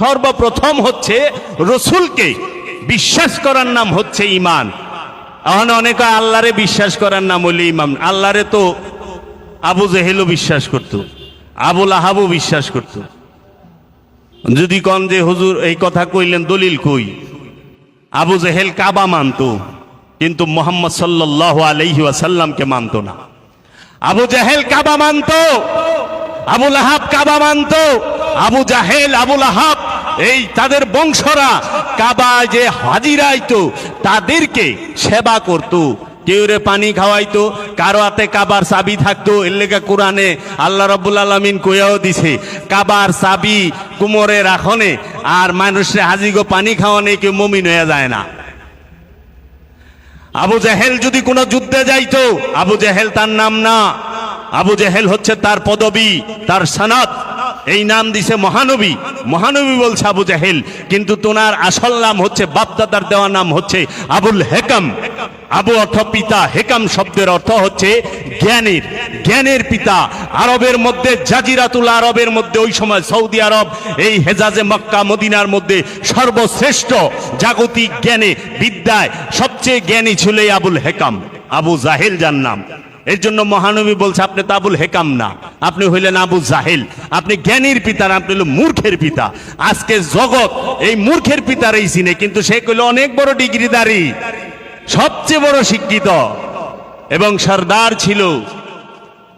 সর্বপ্রথম হচ্ছে রসুলকে বিশ্বাস করার নাম হচ্ছে ইমান এখন অনেকে আল্লাহরে বিশ্বাস করার নাম হইলে ইমাম আল্লাহরে তো আবু জেহেলও বিশ্বাস করত আবুল আহাবও বিশ্বাস করত। যদি কন যে হুজুর এই কথা কইলেন, দলিল কই? আবু জেহেল কাবা মানত, কিন্তু মোহাম্মদ সাল্লাহ আলহি ওয়াসাল্লামকে মানত না। আবু জাহেল কাবা মানত আবুল আহাব কাবা মানত আবু জাহেল আবুল আহাব এই তাদের বংশরা কাবা যে হাজিরাইতো, তাদেরকে সেবা করত। কেউ রে পানি খাওয়াইতো, কারও হাতে কাবার চাবি থাকতো, এর লেগে কোরআনে আল্লাহ রব্বুল আলমিন কইয়াও দিছে, কাবার চাবি কুমোরে রাখনে, আর মানুষে হাজিগো পানি খাওয়ানে কেউ মমিন হয়ে যায় না। আবু জাহেল যদি কোনো যুদ্ধে যাইতো, আবু জাহেল তার নাম না। আবু জাহেল হচ্ছে তার পদবী, তার সনাত এই নাম দিছে মহানবী। মহানবী বলছে আবু জাহেল, কিন্তু তোনার আসল নাম হচ্ছে বাপদাদার দেওয়া নাম হচ্ছে আবুল হেকাম। আবু অর্থ পিতা, হেকাম শব্দের অর্থ হচ্ছে জ্ঞানের। জ্ঞানের পিতা, আরবের মধ্যে, জাজিরাতুল আরবের মধ্যে, ওই সময় সৌদি আরব, এই হেজাজে মক্কা, মদিনার মধ্যে সর্বশ্রেষ্ঠ জাগতিক জ্ঞানে, বিদ্যায় সবচেয়ে জ্ঞানী ছিল আবুল হেকাম। আবু জাহেল যার নাম। এর জন্য মহানবী বলছে আপনি তাবুল হেকাম না। আপনি হইলেন আবু জাহেল। আপনি জ্ঞানীর পিতা না, আপনি হইলেন মূর্খের পিতা। আজকে জগৎ এই মূর্খের পিতার এই সিনে কিন্তু সে কইল অনেক বড় ডিগ্রিদারি সবচেয়ে বড় শিক্ষিত। এবং সর্দার ছিল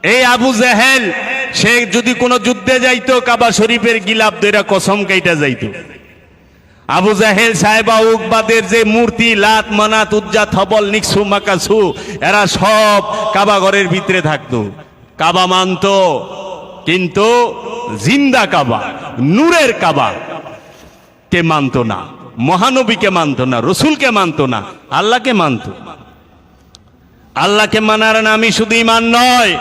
এই আবু জাহেল সে যদি কোনো যুদ্ধে যাইতো কাবা শরীফের গিলাপ দইরা কসম কাইটা যাইতো। আবু জাহেল সাহেবা উকবাদের যে মূর্তি, লাত, মানাত, উজ্জা, থবল, নিকসু, মাকাসু, এরা সব কাবা ঘরের ভিতরে থাকতো। কাবা মানত, কিন্তু জিন্দা কাবা, নূরের কাবা কে মানত না, মহানবীকে মানত না, রসুলকে মানত না, আল্লাহকে মানত। আল্লাহকে মানার নামই শুধু ইমান নয়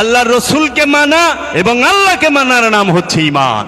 আল্লাহ রসুলকে মানা এবং আল্লাহকে মানার নাম হচ্ছে ইমান